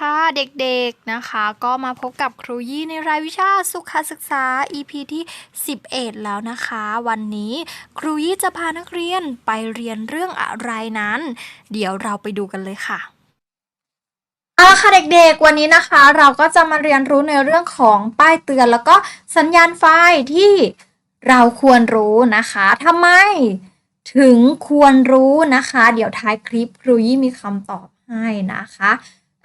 ค่ะเด็กๆนะคะ ก็มาพบกับครูยี่ในรายวิชาสุขศึกษา EP ที่ 11 แล้วนะคะ วันนี้ครูยี่จะพานักเรียนไปเรียนเรื่องอะไรนั้น เดี๋ยวเราไปดูกันเลยค่ะเอาละค่ะเด็กๆ วันนี้นะคะ เราก็จะมาเรียนรู้ในเรื่องของป้ายเตือน แล้วก็สัญญาณไฟที่เราควรรู้นะคะทำไม ถึงควรรู้นะคะ เดี๋ยวท้ายคลิปครูยี่มีคำตอบให้นะคะ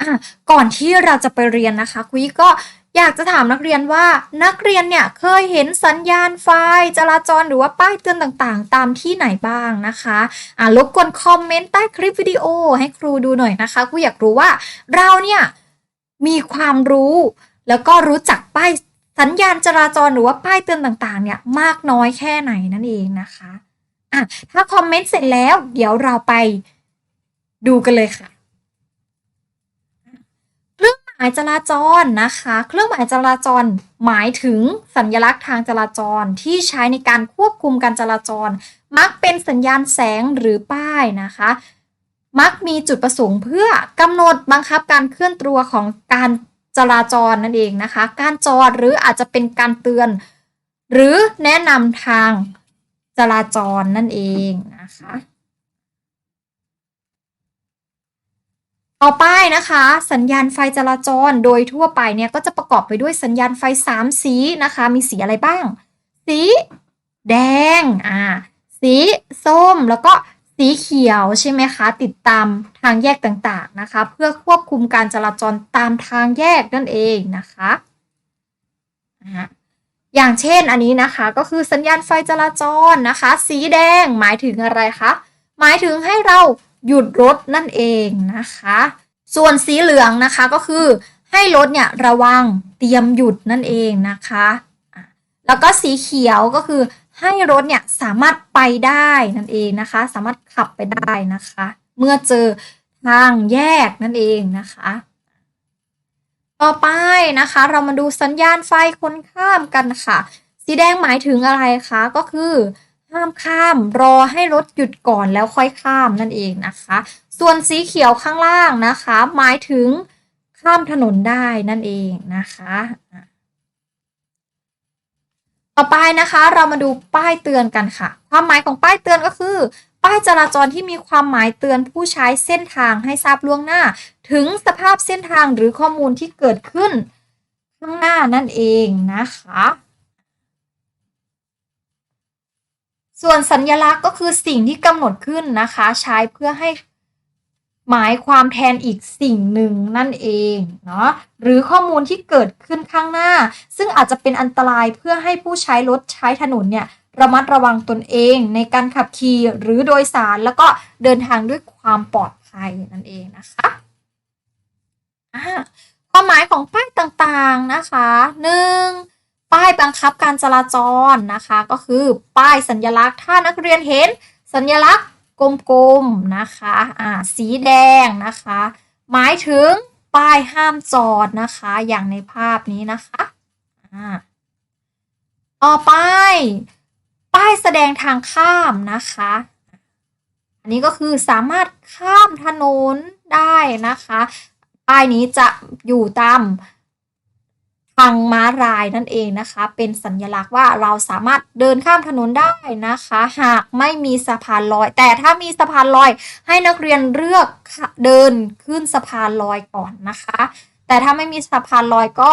อะก่อนที่เราจะไปเรียนนะคะครูยี่ก็อยากจะถามนักเรียนว่านักเรียนเนี่ยเคยเห็นสัญญาณไฟจราจรหรือว่าป้ายเตือนต่างๆ ตามที่ไหนบ้างนะคะอะรบกวนคอมเมนต์ใต้คลิปวิดีโอให้ครูดูหน่อยนะคะครูอยากรู้ว่าเราเนี่ยมีความรู้ แล้วก็รู้จักป้ายสัญญาณจราจรหรือว่าป้ายเตือนต่างๆ เนี่ยมากน้อยแค่ไหนนั่นเองนะคะอะถ้าคอมเมนต์เสร็จแล้ว เดี๋ยวเราไปดูกันเลยค่ะ หมายจราจรนะคะ เครื่องหมายจราจรหมายถึงสัญลักษณ์ทางจราจรที่ใช้ในการควบคุมการจราจร มักเป็นสัญญาณแสงหรือป้ายนะคะ มักมีจุดประสงค์เพื่อกำหนดบังคับการเคลื่อนตัวของการจราจรนั่นเองนะคะ การจอดหรืออาจจะเป็นการเตือน หรือแนะนำทางจราจรนั่นเองนะคะ ต่อไปนะคะ สัญญาณไฟจราจรโดยทั่วไปเนี่ยก็จะประกอบไปด้วยสัญญาณไฟ 3 สีนะคะ มีสีอะไรบ้าง สี แดงอ่าสีส้มแล้วก็สีเขียวใช่ไหมคะ ติดตามทางแยกต่างๆนะคะ เพื่อควบคุมการจราจรตามทางแยกนั่นเองนะคะอ่าอย่างเช่นอันนี้นะคะก็คือสัญญาณไฟจราจรนะคะ สีแดงหมายถึงอะไรคะหมายถึงให้เราหยุดรถนั่นเองนะคะ ส่วนสีเหลืองนะคะก็คือให้รถเนี่ยระวังเตรียมหยุดนั่นเองนะคะ แล้วก็สีเขียวก็คือให้รถเนี่ยสามารถไปได้นั่นเองนะคะ สามารถขับไปได้นะคะ เมื่อเจอทางแยกนั่นเองนะคะ ต่อไปนะคะ เรามาดูสัญญาณไฟคนข้ามกันค่ะ สีแดงหมายถึงอะไรคะก็คือห้ามข้ามรอให้รถหยุดก่อนแล้วค่อยข้ามนั่นเองนะคะ ส่วนสีเขียวข้างล่างนะคะ หมายถึงข้ามถนนได้นั่นเองนะคะ ต่อไปนะคะเรามาดูป้ายเตือนกันค่ะ ความหมายของป้ายเตือนก็คือ ป้ายจราจรที่มีความหมายเตือนผู้ใช้เส้นทางให้ทราบล่วงหน้า ถึงสภาพเส้นทางหรือข้อมูลที่เกิดขึ้นข้างหน้านั่นเองนะคะ ส่วนสัญลักษณ์ก็คือสิ่งที่กำหนดขึ้นนะคะ ใช้เพื่อให้ หมายความแทนอีกสิ่งหนึ่งนั่นเองเนาะหรือข้อมูลที่เกิดขึ้นข้างหน้า ซึ่งอาจจะเป็นอันตรายเพื่อให้ผู้ใช้รถใช้ถนนเนี่ยระมัดระวังตนเองในการขับขี่หรือโดยสารแล้วก็เดินทางด้วยความปลอดภัยนั่นเองนะคะความหมายของป้ายต่างๆนะคะหนึ่งป้ายบังคับการจราจรนะคะ ก็คือป้ายสัญลักษณ์ถ้านักเรียนเห็นสัญลักษณ์ กลมๆนะคะอ่าสีแดงนะคะ หมายถึงป้ายห้ามจอดนะคะ อย่างในภาพนี้นะคะอ่าต่อไป ป้ายแสดงทางข้ามนะคะ อันนี้ก็คือสามารถข้ามถนนได้นะคะ ป้ายนี้จะอยู่ตาม ทางม้าลายนั่นเองนะคะ เป็นสัญลักษณ์ว่าเราสามารถเดินข้ามถนนได้นะคะ หากไม่มีสะพานลอย แต่ถ้ามีสะพานลอยให้นักเรียนเลือกเดินขึ้นสะพานลอยก่อนนะคะ แต่ถ้าไม่มีสะพานลอยก็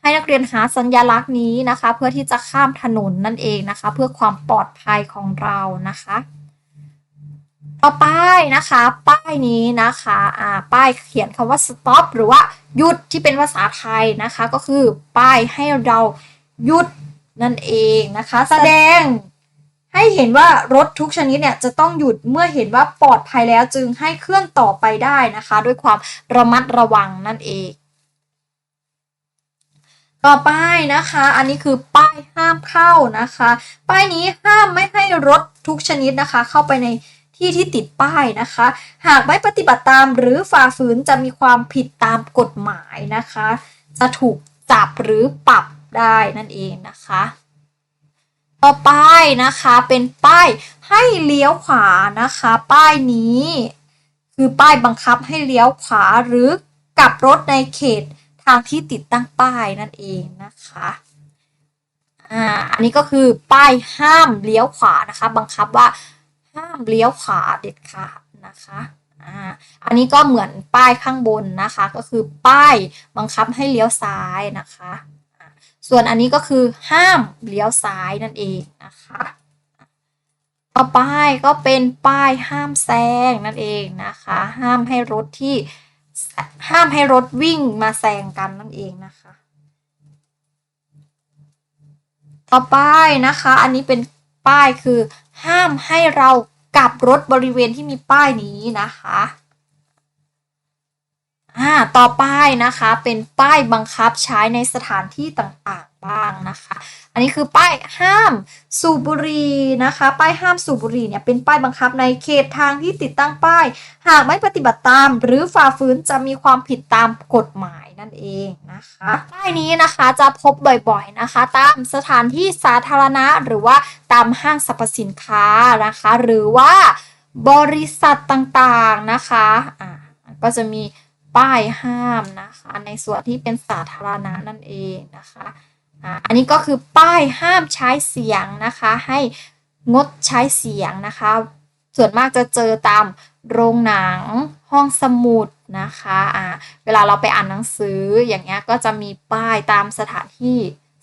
ให้นักเรียนหาสัญลักษณ์นี้นะคะ เพื่อที่จะข้ามถนนนั่นเองนะคะ เพื่อความปลอดภัยของเรานะคะ ต่อไปนะคะ ป้ายนี้นะคะอ่าป้ายเขียนคำว่า stop หรือว่าหยุดที่เป็นภาษาไทยนะคะ ก็คือป้ายให้เราหยุดนั่นเองนะคะ แสดงให้เห็นว่ารถทุกชนิดเนี่ยจะต้องหยุดเมื่อเห็นว่าปลอดภัยแล้วจึงให้เคลื่อนต่อไปได้นะคะ ด้วยความระมัดระวังนั่นเอง ต่อไปนะคะ อันนี้คือป้ายห้ามเข้านะคะ ป้ายนี้ห้ามไม่ให้รถทุกชนิดนะคะ เข้าไปใน ที่ที่ติดป้ายนะคะ หากไม่ปฏิบัติตามหรือฝ่าฝืนจะมีความผิดตามกฎหมายนะคะ จะถูกจับหรือปรับได้นั่นเองนะคะ ต่อไปนะคะเป็นป้ายให้เลี้ยวขวานะคะ ป้ายนี้ คือป้ายบังคับให้เลี้ยวขวาหรือกลับรถในเขตทางที่ติดตั้งป้ายนั่นเองนะคะอ่าอันนี้ก็คือป้ายห้ามเลี้ยวขวานะคะ บังคับว่า ห้ามเลี้ยวขวาเด็ดขาดนะคะอ่าอันนี้ก็เหมือนป้ายข้างบนนะคะ ก็คือป้ายบังคับให้เลี้ยวซ้ายนะคะ ส่วนอันนี้ก็คือห้ามเลี้ยวซ้ายนั่นเองนะคะต่อไปก็เป็นป้ายห้ามแซงนั่นเองนะคะ ห้ามให้รถที่ห้ามให้รถวิ่งมาแซงกันนั่นเองนะคะ ต่อไปนะคะ อันนี้เป็น ป้ายคือ ห้ามให้เรากลับรถบริเวณที่มีป้ายนี้นะคะ อ่าต่อไปนะคะเป็นป้ายบังคับใช้ในสถานที่ต่างๆบ้างนะคะ อันนี้คือป้ายห้ามสูบบุหรี่นะคะ ป้ายห้ามสูบบุหรี่เนี่ยเป็นป้ายบังคับในเขตทางที่ติดตั้งป้าย หากไม่ปฏิบัติตาม หรือฝ่าฝืนจะมีความผิดตามกฎหมายนั่นเองนะคะ ป้ายนี้นะคะจะพบบ่อยๆนะคะ ตามสถานที่สาธารณะหรือว่าตามห้างสรรพสินค้านะคะ หรือว่าบริษัทต่างๆนะคะอ่าก็จะมี ป้ายห้ามนะคะ ในส่วนที่เป็นสาธารณะนั่นเองนะคะอ่าอันนี้ก็คือป้ายห้ามใช้เสียงนะคะ ให้งดใช้เสียงนะคะ ส่วนมากจะเจอตามโรงหนังห้องสมุดนะคะอ่าเวลาเราไปอ่านหนังสืออย่างเงี้ยก็จะมีป้ายตามสถานที่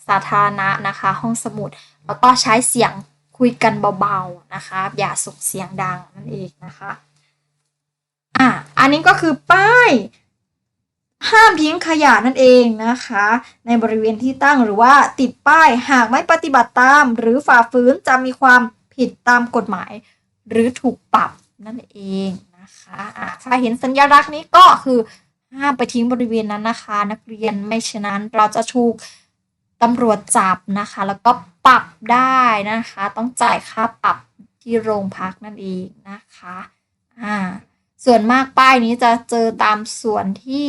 สาธารณะนะคะ ห้องสมุด แล้วก็ใช้เสียงคุยกันเบาๆนะคะ อย่าส่งเสียงดังนั่นเองนะคะ อันนี้ก็คือป้ายห้ามทิ้งขยะนั่นเองนะคะ ในบริเวณที่ตั้งหรือว่าติดป้ายหากไม่ปฏิบัติตาม หรือฝ่าฝืนจะมีความผิดตามกฎหมาย หรือถูกปรับนั่นเองนะคะะถ้าเห็นสัญลักษณ์นี้ก็คือห้ามไปทิ้งบริเวณนั้นนะคะ นักเรียนไม่ฉะนั้นเราจะถูกตำรวจจับนะคะ แล้วก็ปรับได้นะคะ ต้องจ่ายค่าปรับที่โรงพักนั่นเองนะคะอ่า ส่วนมากป้ายนี้จะเจอตามส่วนที่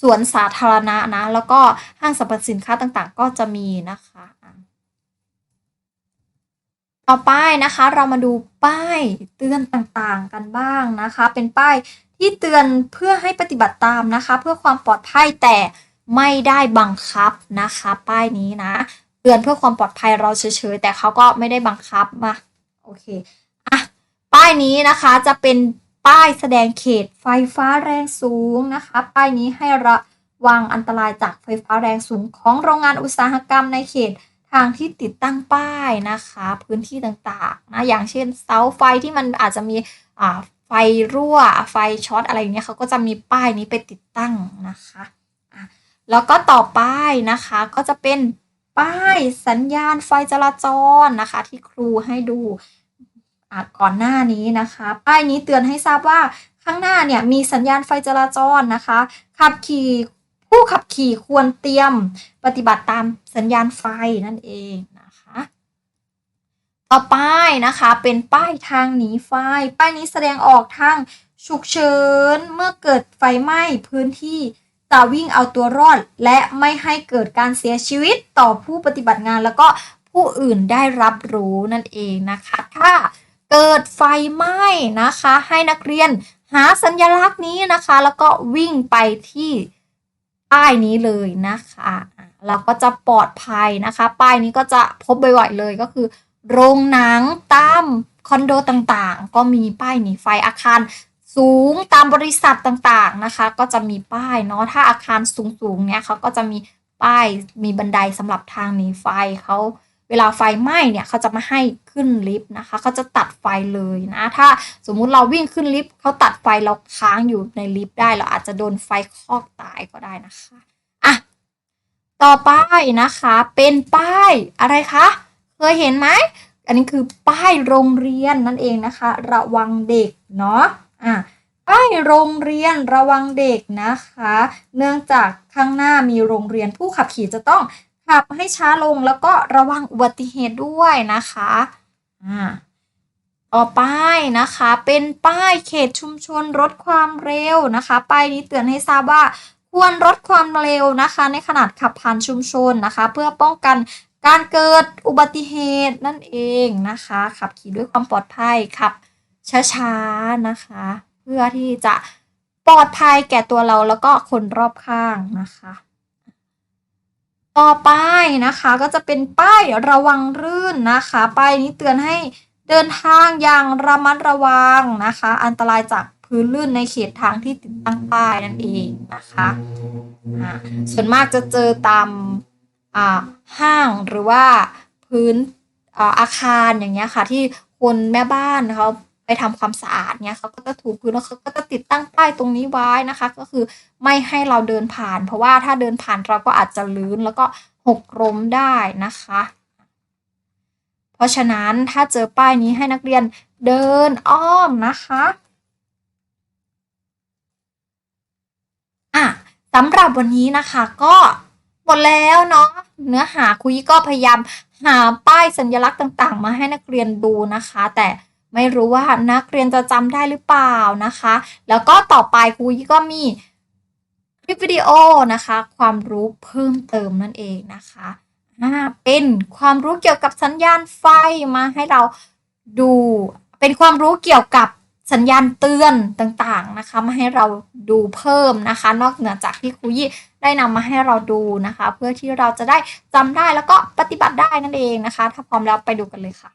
สวนสาธารณะนะ แล้วก็ห้างสรรพสินค้าต่างๆ ก็จะมีนะคะอะต่อไปนะคะ เรามาดูป้ายเตือนต่างๆกันบ้างนะคะ เป็นป้ายที่เตือนเพื่อให้ปฏิบัติตามนะคะ เพื่อความปลอดภัยแต่ไม่ได้บังคับนะคะ ป้ายนี้นะ เตือนเพื่อความปลอดภัยเราเฉยๆแต่เขาก็ไม่ได้บังคับมาโอเคอะป้ายนี้นะคะจะเป็น ป้ายแสดงเขตไฟฟ้าแรงสูงนะคะ ป้ายนี้ให้ระวังอันตรายจากไฟฟ้าแรงสูงของโรงงานอุตสาหกรรมในเขตทางที่ติดตั้งป้ายนะคะ พื้นที่ต่างๆนะอย่างเช่นเสาไฟที่มันอาจจะมีไฟรั่วไฟช็อตอะไรอย่างเงี้ยเขาก็จะมีป้ายนี้ไปติดตั้งนะคะแล้วก็ต่อป้ายนะคะก็จะเป็นป้ายสัญญาณไฟจราจรนะคะ ที่ครูให้ดู ก่อนหน้านี้นะคะ ป้ายนี้เตือนให้ทราบว่าข้างหน้าเนี่ยมีสัญญาณไฟจราจรนะคะ ขับขี่ผู้ขับขี่ควรเตรียมปฏิบัติตามสัญญาณไฟนั่นเองนะคะ ต่อไปนะคะเป็นป้ายทางหนีไฟ ป้ายนี้แสดงออกทางฉุกเฉินเมื่อเกิดไฟไหม้พื้นที่จะวิ่งเอาตัวรอด และไม่ให้เกิดการเสียชีวิตต่อผู้ปฏิบัติงานแล้วก็ผู้อื่นได้รับรู้นั่นเองนะคะถ้า เกิดไฟไหม้นะคะ ให้นักเรียนหาสัญลักษณ์นี้นะคะ แล้วก็วิ่งไปที่ป้ายนี้เลยนะคะอะเราก็จะปลอดภัยนะคะ ป้ายนี้ก็จะพบบ่อยๆเลยก็คือ โรงหนังตามคอนโดต่างๆ ก็มีป้ายหนีไฟอาคารสูงตามบริษัทต่างๆนะคะ ก็จะมีป้ายเนาะถ้าอาคารสูงๆเนี่ยเขาก็จะมีป้ายมีบันไดสำหรับทางหนีไฟเขา เวลาไฟไหม้เนี่ยเขาจะมาให้ขึ้นลิฟต์นะคะเขาจะตัดไฟเลยนะ ถ้าสมมุติเราวิ่งขึ้นลิฟต์เขาตัดไฟเราค้างอยู่ในลิฟต์ได้ เราอาจจะโดนไฟคอกตายก็ได้นะคะอะต่อไปนะคะ เป็นป้ายอะไรคะเคยเห็นไหมอันนี้คือป้ายโรงเรียนนั่นเองนะคะ ระวังเด็กเนาะอะป้ายโรงเรียนระวังเด็กนะคะ เนื่องจากข้างหน้ามีโรงเรียนผู้ขับขี่จะต้อง ขับให้ช้าลงแล้วก็ระวังอุบัติเหตุด้วยนะคะอ่าต่อไปนะคะ เป็นป้ายเขตชุมชนลดความเร็วนะคะ ป้ายนี้เตือนให้ทราบว่าควรลดความเร็วนะคะ ในขนาดขับผ่านชุมชนนะคะ เพื่อป้องกันการเกิดอุบัติเหตุนั่นเองนะคะ ขับขี่ด้วยความปลอดภัยขับช้าๆนะคะ เพื่อที่จะปลอดภัยแก่ตัวเราแล้วก็คนรอบข้างนะคะ ต่อไปนะคะก็จะเป็นป้ายระวังรื่นนะคะ ป้ายนี้เตือนให้เดินทางอย่างระมัดระวังนะคะ อันตรายจากพื้นลื่นในเขตทางที่ติดตั้งป้ายนั่นเองนะคะอ่าส่วนมากจะเจอตามอ่าห้างหรือว่าพื้นอ่าอาคารอย่างเงี้ยค่ะที่คนแม่บ้านเขา ไปทำความสะอาดเนี้ยเขาก็จะถูพื้นแล้วเขาก็จะติดตั้งป้ายตรงนี้ไว้นะคะ ก็คือไม่ให้เราเดินผ่าน เพราะว่าถ้าเดินผ่านเราก็อาจจะลื่นแล้วก็หกล้มได้นะคะ เพราะฉะนั้นถ้าเจอป้ายนี้ให้นักเรียนเดินอ้อมนะคะอะสำหรับวันนี้นะคะก็หมดแล้วเนาะเนื้อหาคุยก็พยายามหาป้ายสัญลักษณ์ต่างๆ มาให้นักเรียนดูนะคะ แต่ ไม่รู้ว่านักเรียนจะจำได้หรือเปล่านะคะ แล้วก็ต่อไปครูก็มีคลิปวิดีโอนะคะ ความรู้เพิ่มเติมนั่นเองนะคะอ่าเป็นความรู้เกี่ยวกับสัญญาณไฟมาให้เราดูเป็นความรู้เกี่ยวกับสัญญาณเตือนต่างๆนะคะ มาให้เราดูเพิ่มนะคะ นอกเหนือจากที่ครูยี่ได้นำมาให้เราดูนะคะ เพื่อที่เราจะได้จำได้แล้วก็ปฏิบัติได้นั่นเองนะคะ ถ้าพร้อมแล้วไปดูกันเลยค่ะ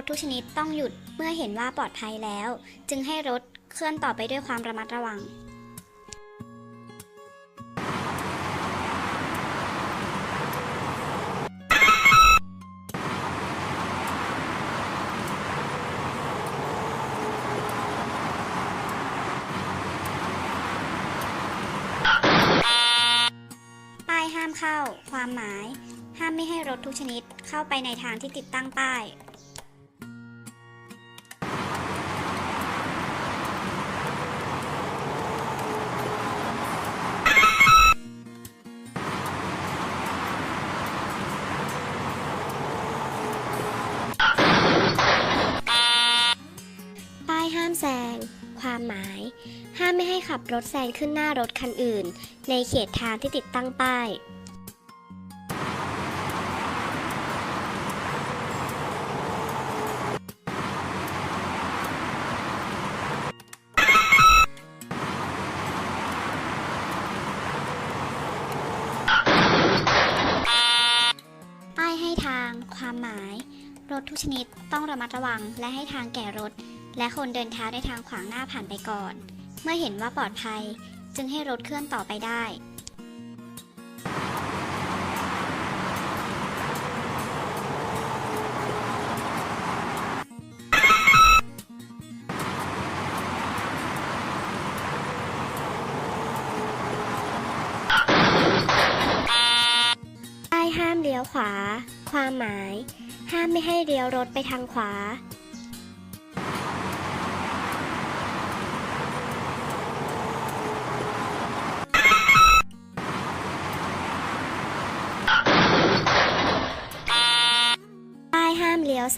ถทุกชนิดต้องหยุดเมื่อเห็นว่าปลอดภัยแล้ว จึงให้รถเคลื่อนต่อไปด้วยความระมัดระวัง ป้ายห้ามเข้า ความหมาย ห้ามไม่ให้รถทุกชนิดเข้าไปในทางที่ติดตั้งป้ายป้าย รถแซงขึ้นหน้ารถคันอื่น ในเขตทางที่ติดตั้งป้าย ป้ายให้ทาง ความหมาย รถทุกชนิดต้องระมัดระวังและให้ทางแก่รถ และคนเดินเท้าในทางขวางหน้าผ่านไปก่อน เมื่อเห็นว่าปลอดภัยจึงให้รถเคลื่อนต่อไปได้ ป้ายห้ามเลี้ยวขวา ความหมาย ห้ามไม่ให้เลี้ยวรถไปทางขวา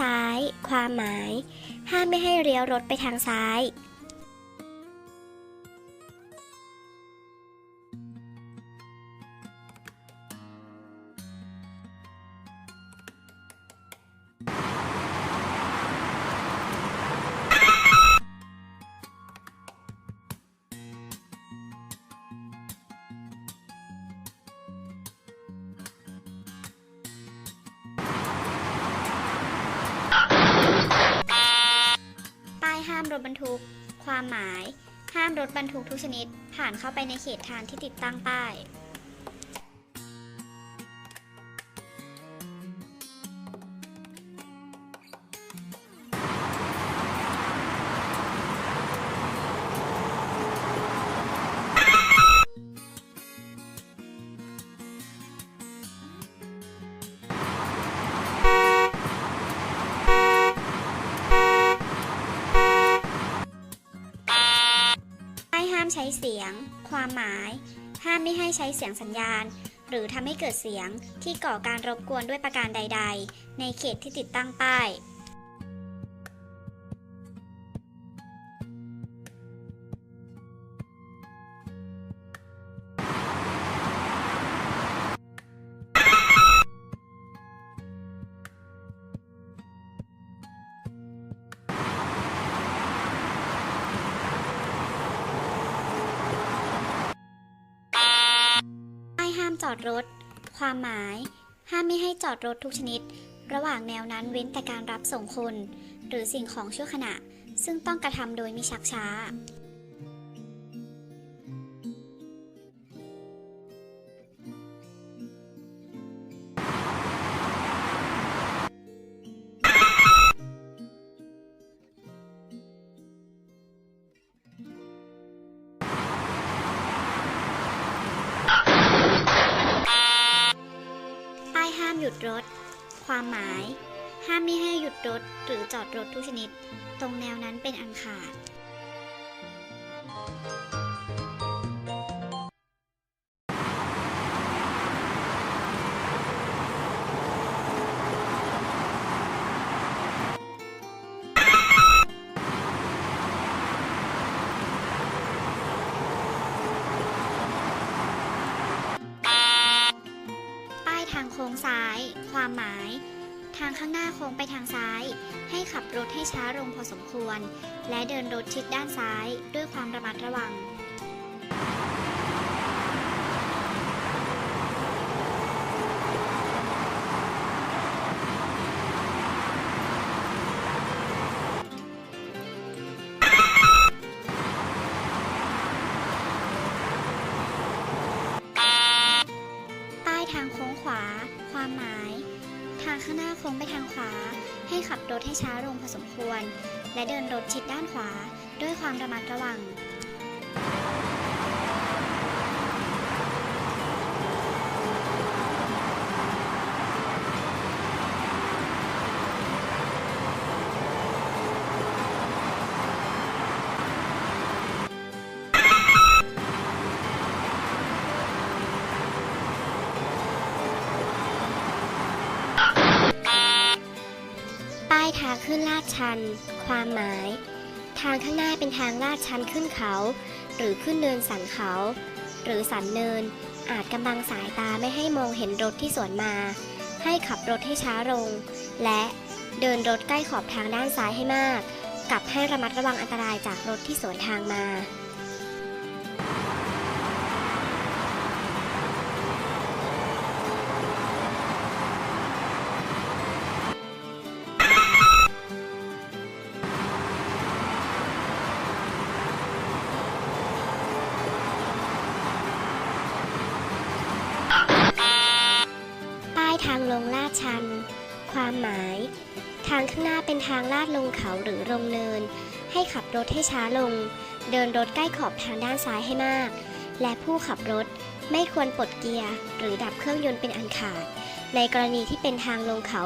ซ้าย ความหมาย ห้ามไม่ให้เลี้ยวรถไปทางซ้ายป้าย ชนิดผ่านเข้าไปในเขตทางที่ติดตั้งป้าย ความหมาย ห้ามไม่ให้ใช้เสียงสัญญาณ หรือทำให้เกิดเสียงที่ก่อการรบกวนด้วยประการใด ๆ ในเขตที่ติดตั้งป้าย รถ ความหมาย ห้ามไม่ให้จอดรถทุกชนิด ระหว่างแนวนั้นเว้นแต่การรับส่งคน หรือสิ่งของชั่วขณะ ซึ่งต้องกระทำโดยมิชักช้า ความหมาย ห้ามไม่ให้หยุดรถหรือจอดรถทุกชนิด ตรงแนวนั้นเป็นอันขาด ความหมาย ทางข้างหน้าโค้งไปทางซ้าย ให้ขับรถให้ช้าลงพอสมควร และเดินรถชิดด้านซ้ายด้วยความระมัดระวังางขึ้นลาดชัน ความหมาย ทางข้างหน้าเป็นทางลาดชันขึ้นเขา หรือขึ้นเนินสันเขา หรือสันเนิน อาจกำบังสายตาไม่ให้มองเห็นรถที่สวนมา ให้ขับรถให้ช้าลง และเดินรถใกล้ขอบทางด้านซ้ายให้มาก กับให้ระมัดระวังอันตรายจากรถที่สวนทางมา ทางลาดลงเขาหรือลงเนิน ให้ขับรถให้ช้าลง เดินรถใกล้ขอบทางด้านซ้ายให้มาก และผู้ขับรถไม่ควรปลดเกียร์ หรือดับเครื่องยนต์เป็นอันขาด ในกรณีที่เป็นทางลงเขา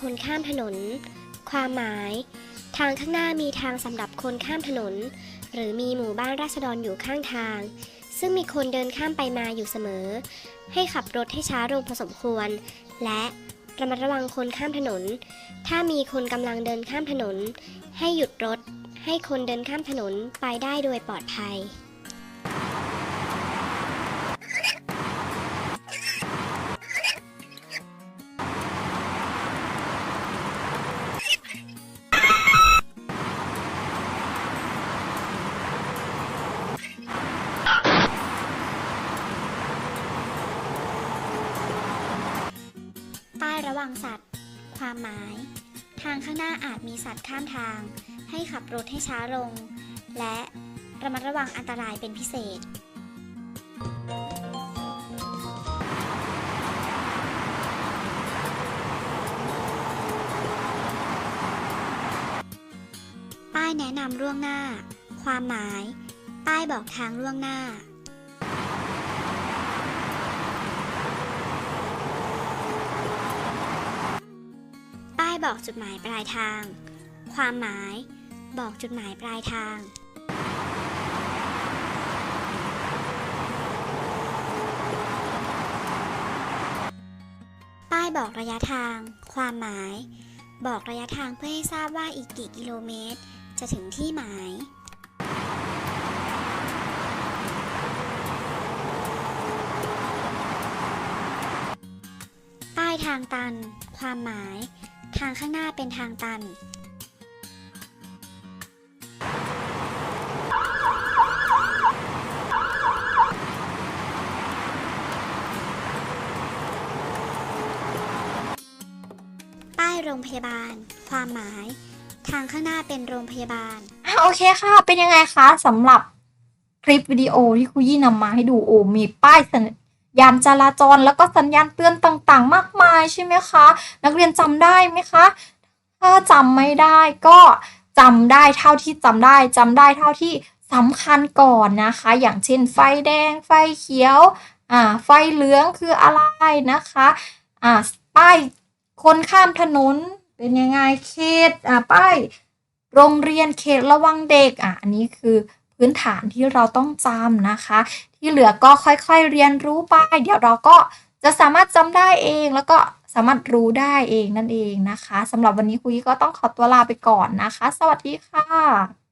คนข้ามถนน ความหมาย ทางข้างหน้ามีทางสำหรับคนข้ามถนน หรือมีหมู่บ้านราษฎรอยู่ข้างทาง ซึ่งมีคนเดินข้ามไปมาอยู่เสมอ ให้ขับรถให้ช้าลงพอสมควร และระมัดระวังคนข้ามถนน ถ้ามีคนกำลังเดินข้ามถนน ให้หยุดรถ ให้คนเดินข้ามถนนไปได้โดยปลอดภัย ความหมาย ทางข้างหน้าอาจมีสัตว์ข้ามทาง ให้ขับรถให้ช้าลง และระมัดระวังอันตรายเป็นพิเศษ ป้ายแนะนำล่วงหน้า ความหมาย ป้ายบอกทางล่วงหน้า บอกจุดหมายปลายทาง ความหมาย บอกจุดหมายปลายทาง ป้ายบอกระยะทาง ความหมาย บอกระยะทางเพื่อให้ทราบว่าอีกกี่กิโลเมตร จะถึงที่หมายป้ายทางตัน ความหมาย ทางข้างหน้าเป็นทางตัน ป้ายโรงพยาบาล ความหมาย ทางข้างหน้าเป็นโรงพยาบาล อะโอเคค่ะ เป็นยังไงคะสำหรับคลิปวิดีโอที่ครูยี่นำมาให้ดูโอ้มีป้ายเสัญ ญาณจราจรแล้วก็สัญญาณเตือนต่างๆ มากมายใช่ไหมคะ นักเรียนจำได้ไหมคะ ถ้าจำไม่ได้ก็จำได้เท่าที่จำได้จำได้เท่าที่สำคัญก่อนนะคะ อย่างเช่น ไฟแดง ไฟเขียวอ่าไฟเหลืองคืออะไรนะคะอ่าป้ายคนข้ามถนนเป็นยังไงเขตอ่าป้ายโรงเรียนเขตระวังเด็กอะอันนี้คือพื้นฐานที่เราต้องจำนะคะ ที่เหลือก็ค่อยๆเรียนรู้ไป เดี๋ยวเราก็จะสามารถจำได้เองแล้วก็สามารถรู้ได้เองนั่นเองนะคะสำหรับวันนี้คุยก็ต้องขอตัวลาไปก่อนนะคะ สวัสดีค่ะ